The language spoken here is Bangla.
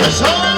এসো